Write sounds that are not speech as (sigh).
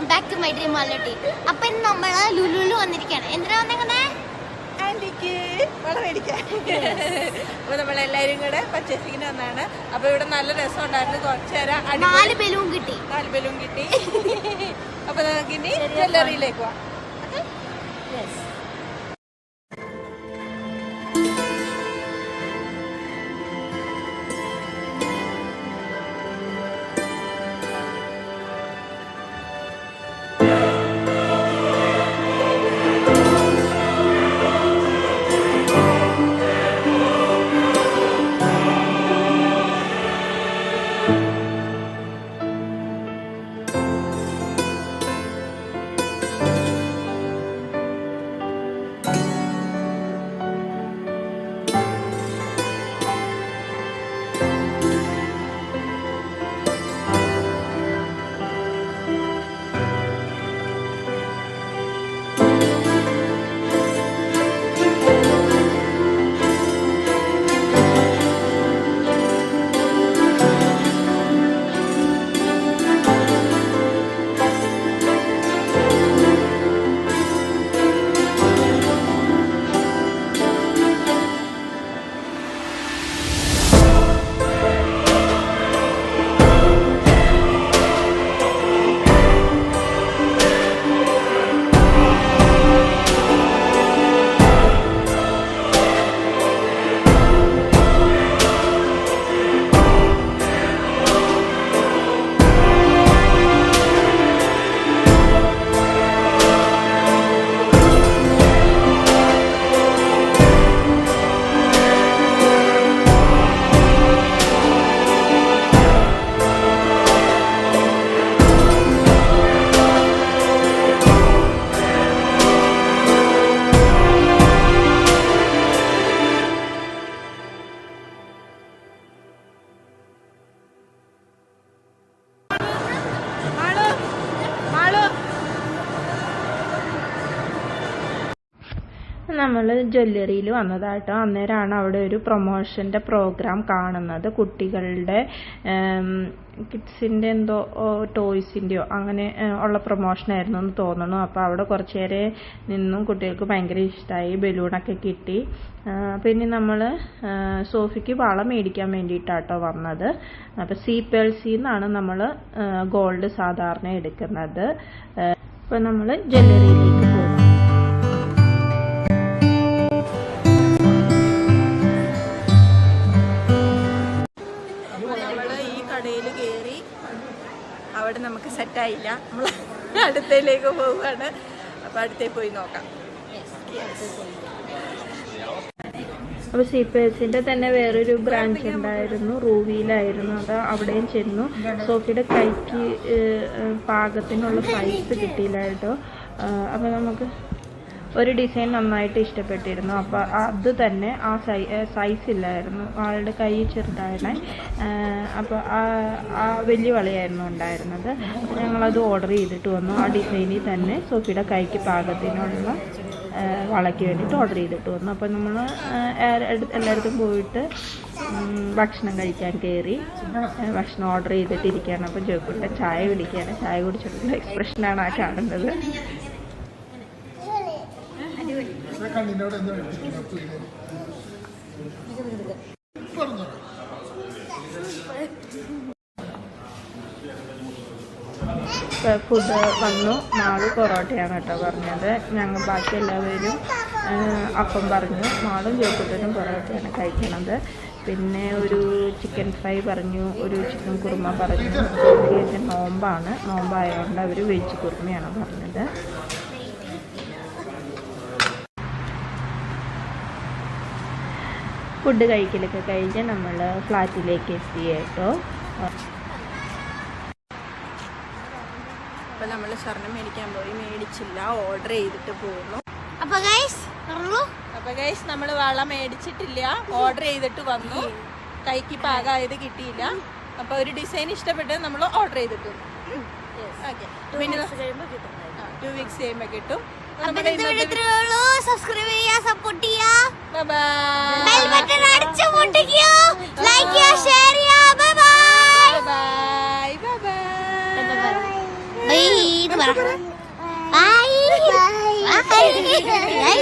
Welcome back to my dream വാലട്ടി അപ്പൊ ഇന്ന് നമ്മൾ ലുലുലു വന്നിരിക്കുകയാണ്. എന്തിനാ വന്നേക്കുന്നേ ആന്റിക്ക് വളം മേടിക്കാൻ. (laughs) അപ്പൊ നമ്മളെല്ലാരും കൂടെ പർച്ചേസിങ്ങിന് വന്നാണ് അപ്പൊ ഇവിടെ നല്ല രസം ഉണ്ടായിരുന്നു നാല് ബലൂൺ കിട്ടി. നാല് ബലൂൺ കിട്ടി. (laughs) അപ്പൊ നമുക്ക് ഇനി ജ്വല്ലറിയിലേക്ക് പോവാം. നമ്മൾ ജ്വല്ലറിയിൽ വന്നതാട്ടോ. അന്നേരമാണ് അവിടെ ഒരു പ്രൊമോഷന്റെ പ്രോഗ്രാം കാണുന്നത്. കുട്ടികളുടെ കിഡ്സിന്റെ എന്തോ ടോയ്സിന്റെയോ അങ്ങനെ ഉള്ള പ്രൊമോഷൻ ആയിരുന്നു എന്ന് തോന്നുന്നു. അപ്പോൾ അവിടെ കുറച്ച് നേരെ നിന്നും കുട്ടികൾക്ക് ഭയങ്കര ഇഷ്ടമായി ബലൂണൊക്കെ കിട്ടി. പിന്നെ നമ്മൾ സോഫിക്ക് വള മേടിക്കാൻ വേണ്ടിയിട്ടാട്ടോ വന്നത്. അപ്പോൾ സി പേൾസിൽ നിന്നാണ് നമ്മൾ ഗോൾഡ് സാധാരണ എടുക്കുന്നത്. അപ്പോൾ നമ്മൾ ജ്വല്ലറിയിലേക്ക് സെറ്റായില്ല. നമ്മൾ അടുത്തേലേക്ക് പോവുകയാണ്. അപ്പൊ അടുത്തേ പോയി നോക്കാം. അപ്പോൾ സി പി എസിന്റെ തന്നെ വേറൊരു ബ്രാഞ്ച് ഉണ്ടായിരുന്നു. റൂവിയിലായിരുന്നു അത് അവിടെയും ചെന്നു. സോഫിയുടെ കൈക്ക് പാകത്തിനുള്ള സൈസ് കിട്ടിയില്ല കേട്ടോ. അപ്പോൾ നമുക്ക് ഒരു ഡിസൈൻ നന്നായിട്ട് ഇഷ്ടപ്പെട്ടിരുന്നു. അപ്പോൾ അത് തന്നെ ആ സൈ സൈസ് ഇല്ലായിരുന്നു. ആളുടെ കൈ ചെറുതായിരുന്നെ അപ്പോൾ ആ വലിയ വളയായിരുന്നു ഉണ്ടായിരുന്നത്. ഞങ്ങളത് ഓർഡർ ചെയ്തിട്ട് വന്നു. ആ ഡിസൈനിൽ തന്നെ സോഫിയുടെ കൈക്ക് പാകത്തിനുള്ള വളയ്ക്ക് വേണ്ടിയിട്ട് ഓർഡർ ചെയ്തിട്ട് വന്നു. അപ്പോൾ നമ്മൾ എല്ലായിടത്തും പോയിട്ട് ഭക്ഷണം കഴിക്കാൻ കയറി ഭക്ഷണം ഓർഡർ ചെയ്തിട്ടിരിക്കുകയാണ്. അപ്പോൾ ജോക്കുട്ട ചായ കുടിക്കുകയാണ്. ചായ കുടിച്ചിട്ടുള്ള എക്സ്പ്രഷനാണ് ആ കാണുന്നത്. ഫുഡ് വന്നു. നാല് പൊറോട്ടയാണ് കേട്ടോ പറഞ്ഞത്. ഞങ്ങൾ ബാക്കി എല്ലാവരും അപ്പം പറഞ്ഞു. മാളും ചോക്കത്തിനും പൊറോട്ടയാണ് കഴിക്കണത്. പിന്നെ ഒരു ചിക്കൻ ഫ്രൈ പറഞ്ഞു ഒരു ചിക്കൻ കുറുമ പറഞ്ഞു. നോമ്പാണ്. നോമ്പായതുകൊണ്ട് അവർ വെജ് കുറുമയാണ് പറഞ്ഞത്. ഫുഡ് കഴിക്കലൊക്കെ കഴിഞ്ഞ് നമ്മൾ ഫ്ലാറ്റിലേക്ക് എത്തി കേട്ടോ. അപ്പൊ നമ്മൾ സ്വർണം മേടിക്കാൻ പോയി. മേടിച്ചില്ല. ഓർഡർ ചെയ്തിട്ട് പോകുന്നു. അപ്പൊ ഗൈസ് പറഞ്ഞോളൂ. അപ്പൊ ഗൈസ് നമ്മൾ വള മേടിച്ചിട്ടില്ല. ഓർഡർ ചെയ്തിട്ട് വന്നു. കൈക്ക് പാകായത് കിട്ടിയില്ല. അപ്പൊ ഒരു ഡിസൈൻ ഇഷ്ടപ്പെട്ട് നമ്മൾ ഓർഡർ ചെയ്തിട്ടുണ്ട് ഓക്കെ പിന്നെ ടു വീക്സ് കഴിയുമ്പോ കിട്ടും. വീക്സ് ഇന്നത്തെ സബ്സ്ക്രൈബ് ചെയ്യാ സപ്പോർട്ട് ചെയ്യാ ബെൽ ബട്ടൺ അടിച്ചു പൊട്ടിക്കോ. ലൈക്ക് ചെയ്യാ ഷെയർ ചെയ്യാ bye bye bye bye bye bye bye bye bye